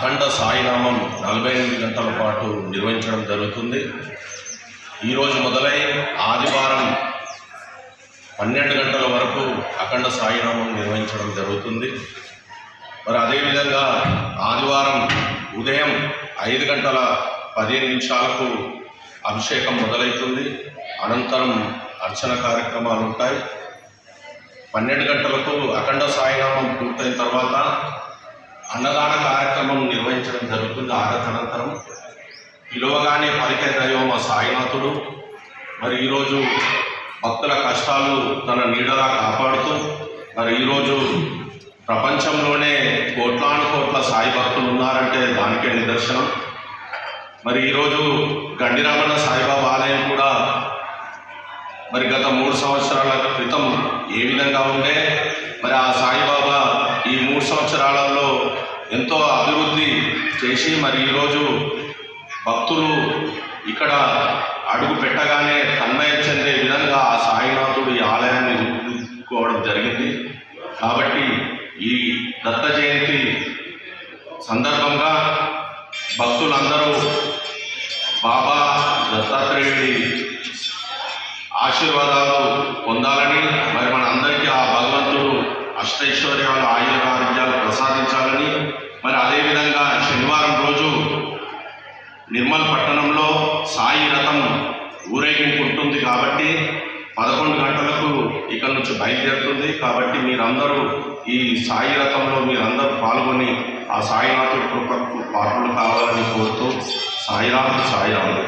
అఖండ సాయినామం నలభై ఎనిమిది గంటల పాటు నిర్వహించడం జరుగుతుంది. ఈరోజు మొదలై ఆదివారం పన్నెండు గంటల వరకు అఖండ సాయినామం నిర్వహించడం జరుగుతుంది. మరి అదేవిధంగా ఆదివారం ఉదయం ఐదు గంటల పదిహేను నిమిషాలకు అభిషేకం మొదలవుతుంది. అనంతరం అర్చన కార్యక్రమాలు ఉంటాయి. పన్నెండు గంటలకు అఖండ సాయినామం పూర్తయిన తర్వాత అన్నదాన కార్యక్రమం నిర్వహించడం జరుగుతుంది ఆరాధనంతరం. పిలువగానే పలికే దైవం మా సాయినాథుడు. మరి ఈరోజు భక్తుల కష్టాలు తన నీడలా కాపాడుతూ మరి ఈరోజు ప్రపంచంలోనే కోట్లాను కోట్ల సాయి భక్తులు ఉన్నారంటే దానికే నిదర్శనం. మరి ఈరోజు గండిరమణ సాయిబాబా ఆలయం కూడా మరి గత మూడు సంవత్సరాల క్రితం ఏ విధంగా ఉండే మరి ఆ సాయిబాబా ఈ మూడు సంవత్సరాల ఎంతో అభివృద్ధి చేసి మరి ఈరోజు భక్తులు ఇక్కడ అడుగు పెట్టగానే తన్మయం చెందే విధంగా ఆ సాయినాథుడు ఈ ఆలయాన్ని రూపుకోవడం జరిగింది. కాబట్టి ఈ దత్త జయంతి సందర్భంగా భక్తులందరూ బాబా దత్తాత్రేయుడి ఆశీర్వాదాలు పొందాలని అష్టైశ్వర్యాలు ఆయురారోగ్యాలు ప్రసాదించాలని మరి అదేవిధంగా శనివారం రోజు నిర్మల్ పట్టణంలో సాయి రథం ఊరేగింపు ఉంటుంది కాబట్టి పదకొండు గంటలకు ఇక్కడ నుంచి బయలుదేరుతుంది. కాబట్టి మీరందరూ ఈ సాయి రథంలో మీరందరూ పాల్గొని ఆ సాయినాథుడి కృపకు పాత్రలు కావాలని కోరుతూ సాయినాథుడు సాయిరామ్.